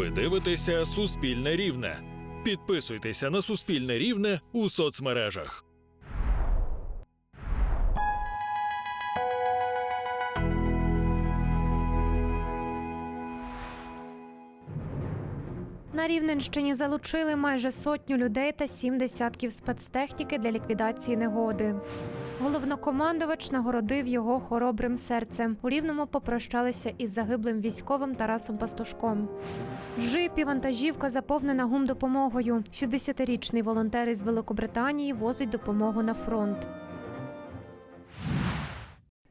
Ви дивитеся Суспільне Рівне. Підписуйтеся на Суспільне Рівне у соцмережах. На Рівненщині залучили майже сотню людей та сім десятків спецтехніки для ліквідації негоди. Головнокомандувач нагородив його хоробрим серцем. У рівному попрощалися із загиблим військовим Тарасом Пастушком. Джип і вантажівка заповнена гумдопомогою. 60-річний волонтер із Великобританії возить допомогу на фронт.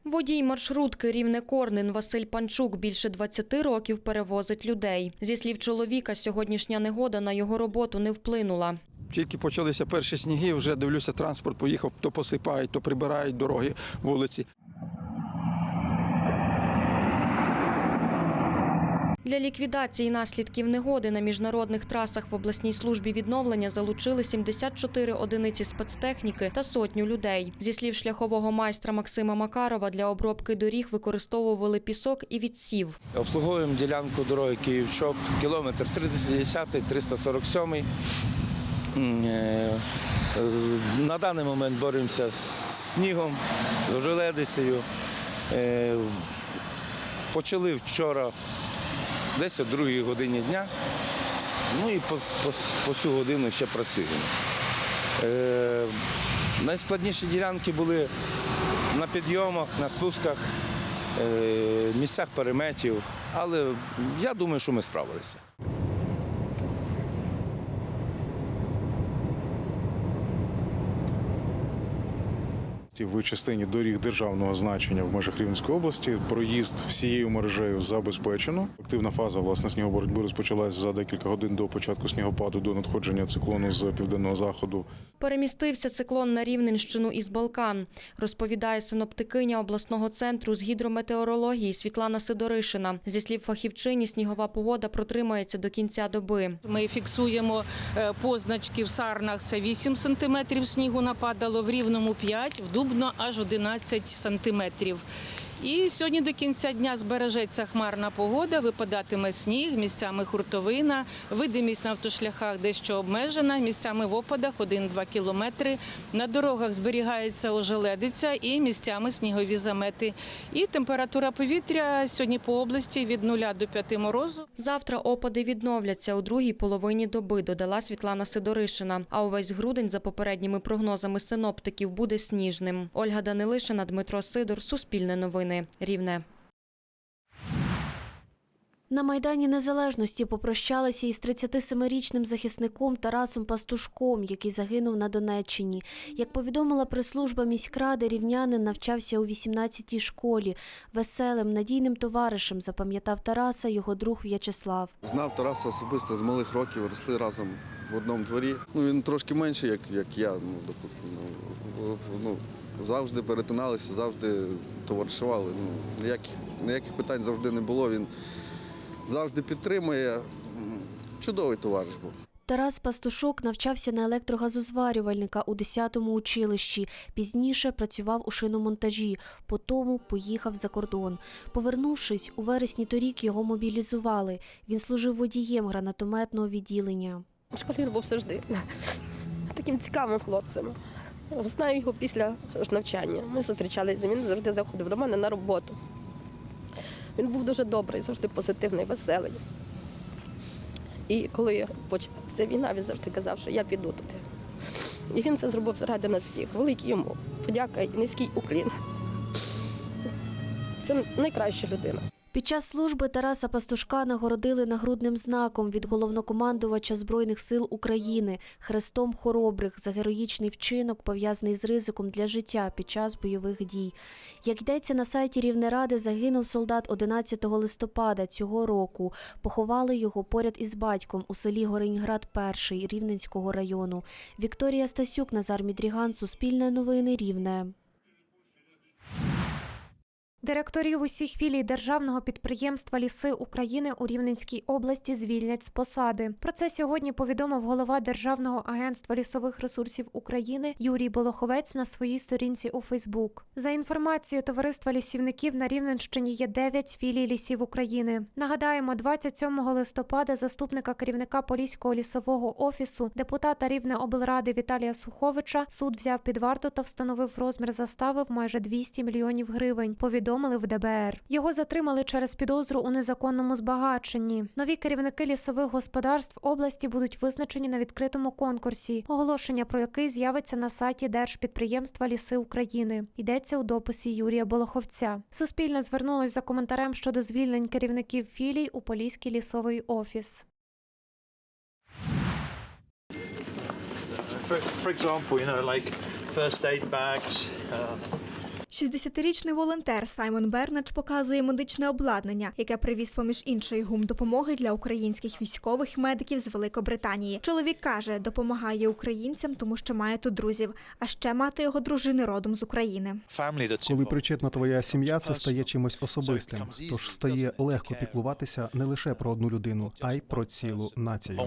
Водій маршрутки Рівне Корнин Василь Панчук більше 20 років перевозить людей. Зі слів чоловіка, сьогоднішня негода на його роботу не вплинула. Тільки почалися перші сніги, вже дивлюся, транспорт поїхав, то посипають, то прибирають дороги, вулиці. Для ліквідації наслідків негоди на міжнародних трасах в обласній службі відновлення залучили 74 одиниці спецтехніки та сотню людей. Зі слів шляхового майстра Максима Макарова, для обробки доріг використовували пісок і відсів. Обслуговуємо ділянку дороги Київ-Чоп, кілометр 310-347. М, е, з- На даний момент боремося з снігом, з ожеледицею. Е, Почали вчора десь о другій годині дня. Ну і по, по, по цю годину ще працюємо. Е, найскладніші ділянки були на підйомах, на спусках, е, місцях переметів. Але я думаю, що ми справилися. В частині доріг державного значення в межах Рівненської області. Проїзд всією мережею забезпечено. Активна фаза власне снігоборотьби розпочалась за декілька годин до початку снігопаду до надходження циклону з південного заходу. Перемістився циклон на Рівненщину із Балкан, розповідає синоптикиня обласного центру з гідрометеорології Світлана Сидоришина. Зі слів фахівчині, снігова погода протримається до кінця доби. Ми фіксуємо е, позначки в Сарнах. Це 8 сантиметрів снігу нападало, в Рівному 5, в Дубно аж 11 сантиметрів. І сьогодні до кінця дня збережеться хмарна погода, випадатиме сніг, місцями хуртовина, видимість на автошляхах дещо обмежена, місцями в опадах 1-2 кілометри. На дорогах зберігається ожеледиця і місцями снігові замети. І температура повітря сьогодні по області від 0 до 5 морозу. Завтра опади відновляться у другій половині доби, додала Світлана Сидоришина. А увесь грудень, за попередніми прогнозами синоптиків, буде сніжним. Ольга Данилишина, Дмитро Сидор, Суспільне новини, Рівне. На Майдані Незалежності попрощалися із 37-річним захисником Тарасом Пастушком, який загинув на Донеччині. Як повідомила прес-служба міськради, рівнянин навчався у 18-й школі. Веселим, надійним товаришем запам'ятав Тараса його друг В'ячеслав. Знав Тараса особисто з малих років, росли разом в одному дворі. Ну, він трошки менший, як, як я, ну, допустимо. Ну, ну, завжди перетиналися, завжди товаришували. Ну, ніяких, ніяких питань завжди не було. Він завжди підтримує. Чудовий товариш був. Тарас Пастушок навчався на електрогазозварювальника у 10-му училищі. Пізніше працював у шиномонтажі, потому поїхав за кордон. Повернувшись, у вересні торік його мобілізували. Він служив водієм гранатометного відділення. Він був завжди таким цікавим хлопцем. Знаю його після навчання. Ми зустрічалися, він завжди заходив до мене на роботу. Він був дуже добрий, завжди позитивний, веселий. І коли почалася війна, він завжди казав, що я піду туди. І він це зробив заради нас всіх. Великий йому подяка і низький уклін. Це найкраща людина. Під час служби Тараса Пастушка нагородили нагрудним знаком від головнокомандувача Збройних сил України Хрестом Хоробрих за героїчний вчинок, пов'язаний з ризиком для життя під час бойових дій. Як йдеться на сайті Рівнеради, загинув солдат 11 листопада цього року. Поховали його поряд із батьком у селі Гориньград, 1 Рівненського району. Вікторія Стасюк, Назар Мідріган, Суспільне новини Рівне. Директорів усіх філій державного підприємства Ліси України у Рівненській області звільнять з посади. Про це сьогодні повідомив голова Державного агентства лісових ресурсів України Юрій Болоховець на своїй сторінці у Фейсбук. За інформацією товариства лісівників на Рівненщині є 9 філій лісів України. Нагадаємо, 27 листопада заступника керівника Поліського лісового офісу, депутата Рівне облради Віталія Суховича, суд взяв під варту та встановив розмір застави в майже 200 мільйонів гривень. Повідомили в ДБР. Його затримали через підозру у незаконному збагаченні. Нові керівники лісових господарств області будуть визначені на відкритому конкурсі, оголошення про який з'явиться на сайті Держпідприємства Ліси України. Йдеться у дописі Юрія Болоховця. Суспільне звернулось за коментарем щодо звільнень керівників філій у Поліський лісовий офіс. For, for example, you know, like first aid bags, uh, 60-річний волонтер Саймон Бернач показує медичне обладнання, яке привіз поміж іншої гум допомоги для українських військових медиків з Великобританії. Чоловік каже, допомагає українцям, тому що має тут друзів, а ще мати його дружини родом з України. Коли причетна твоя сім'я, це стає чимось особистим. Тож стає легко піклуватися не лише про одну людину, а й про цілу націю.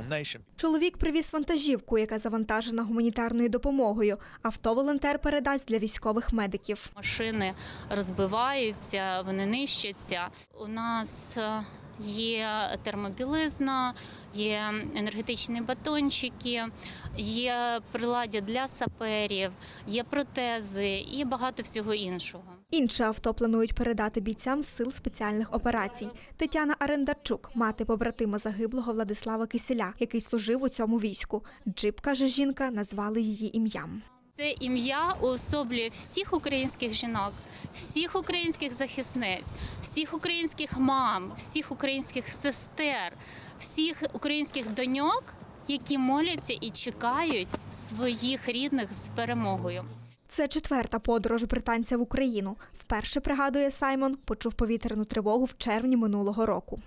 Чоловік привіз вантажівку, яка завантажена гуманітарною допомогою. Авто волонтер передасть для військових медиків. Машини розбиваються, вони нищаться. У нас е, є термобілизна, є енергетичні батончики, є приладдя для саперів, є протези і багато всього іншого. Інше авто планують передати бійцям сил спеціальних операцій. Тетяна Арендарчук, мати побратима загиблого Владислава Киселя, який служив у цьому війську. Джип, каже жінка, назвали її ім'ям. Це ім'я уособлює всіх українських жінок, всіх українських захисниць, всіх українських мам, всіх українських сестер, всіх українських доньок, які моляться і чекають своїх рідних з перемогою. Це четверта подорож британця в Україну. Вперше пригадує Саймон, почув повітряну тривогу в червні минулого року.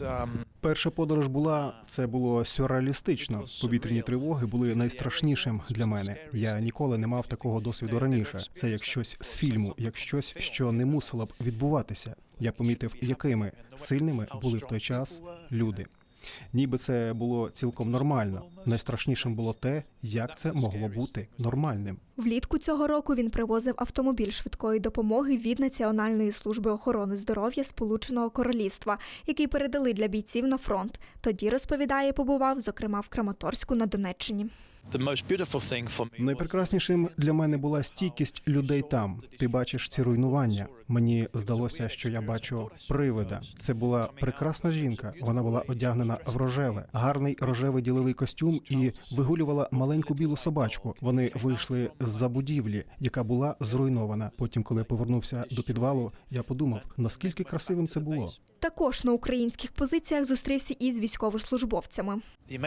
Um, Перша подорож була це було сюрреалістично. Повітряні тривоги були найстрашнішим для мене. Я ніколи не мав такого досвіду раніше. Це як щось з фільму, як щось, що не мусило б відбуватися. Я помітив, якими сильними були в той час люди. Ніби це було цілком нормально. Найстрашнішим було те, як це могло бути нормальним. Влітку цього року він привозив автомобіль швидкої допомоги від Національної служби охорони здоров'я Сполученого Королівства, який передали для бійців на фронт. Тоді розповідає, побував, зокрема в Краматорську на Донеччині. The most beautiful thing for me. was Найпрекраснішим для мене була стійкість людей там. Ти бачиш ці руйнування. Мені здалося, що я бачу привида. Це була прекрасна жінка. Вона була одягнена в рожеве, гарний рожевий діловий костюм і вигулювала маленьку білу собачку. Вони вийшли з-за будівлі, яка була зруйнована. Потім, коли я повернувся до підвалу, я подумав, наскільки красивим це було. Також на українських позиціях зустрівся із військовослужбовцями. The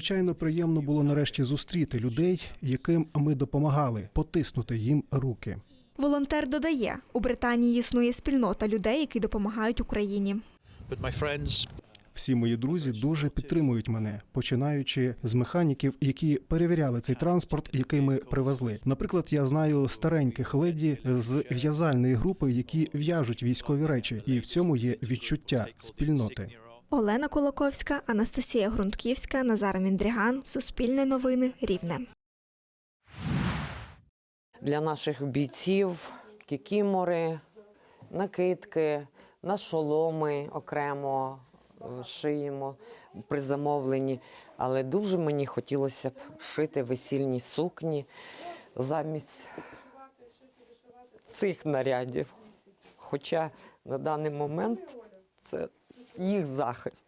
Надзвичайно приємно було нарешті зустріти людей, яким ми допомагали, потиснути їм руки. Волонтер додає, у Британії існує спільнота людей, які допомагають Україні. Всі мої друзі дуже підтримують мене, починаючи з механіків, які перевіряли цей транспорт, який ми привезли. Наприклад, я знаю стареньких леді з в'язальної групи, які в'яжуть військові речі, і в цьому є відчуття спільноти. Олена Колоковська, Анастасія Грунтківська, Назар Міндріган, Суспільне новини, Рівне. для наших бійців кікімори, накидки, на шоломи окремо е, шиємо при замовленні. Але дуже мені хотілося б шити весільні сукні замість цих нарядів. Хоча на даний момент це їх захист.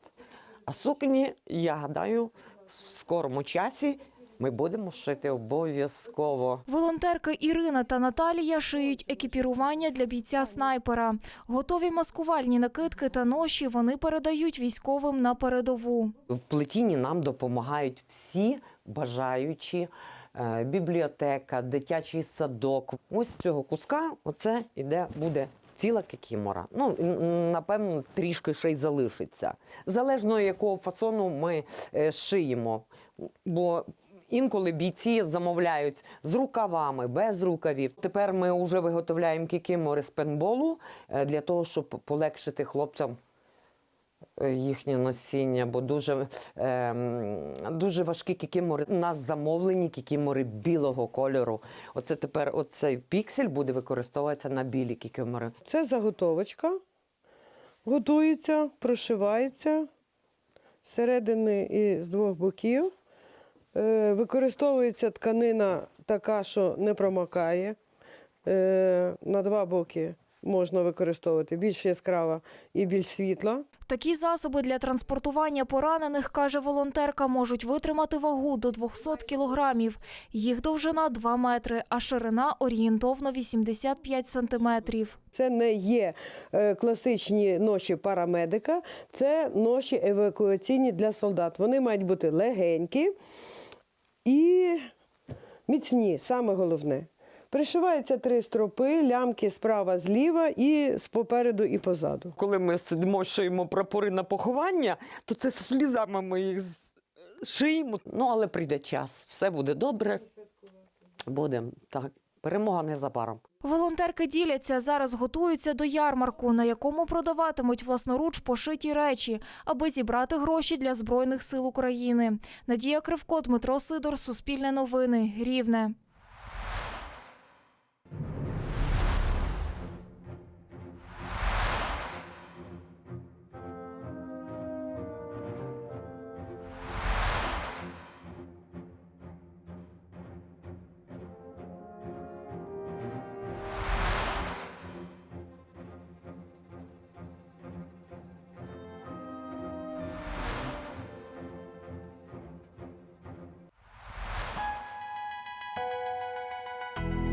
А сукні, я гадаю, в скорому часі ми будемо шити обов'язково. Волонтерки Ірина та Наталія шиють екіпірування для бійця снайпера. Готові маскувальні накидки та ноші вони передають військовим на передову. В плетінні нам допомагають всі бажаючі. Е, Бібліотека, дитячий садок. Ось цього куска оце іде буде ціла кікімора. Ну напевно, трішки ще й залишиться. Залежно якого фасону ми е, шиємо. Бо Інколи бійці замовляють з рукавами, без рукавів. Тепер ми вже виготовляємо кікімори з пенболу е, для того, щоб полегшити хлопцям їхнє носіння, бо дуже, е, дуже важкі кікімори. У нас замовлені кікімори білого кольору. Оце тепер оцей піксель буде використовуватися на білі кікімори. Це заготовочка. Готується, прошивається зсередини і з двох боків. Е, Використовується тканина така, що не промокає. Е, На два боки можна використовувати більш яскрава і більш світла. Такі засоби для транспортування поранених, каже волонтерка, можуть витримати вагу до 200 кілограмів. Їх довжина 2 метри, а ширина орієнтовно 85 сантиметрів. Це не є е, класичні ноші парамедика, це ноші евакуаційні для солдат. Вони мають бути легенькі і міцні, саме головне. Пришиваються три стропи, лямки справа, зліва і з попереду і позаду. Коли ми сидимо, шиємо прапори на поховання, то це слізами ми їх шиємо. Ну, але прийде час, все буде добре. Буде так. Перемога незабаром. Волонтерки діляться, зараз готуються до ярмарку, на якому продаватимуть власноруч пошиті речі, аби зібрати гроші для Збройних сил України. Надія Кривко, Дмитро Сидор, Суспільне новини, Рівне.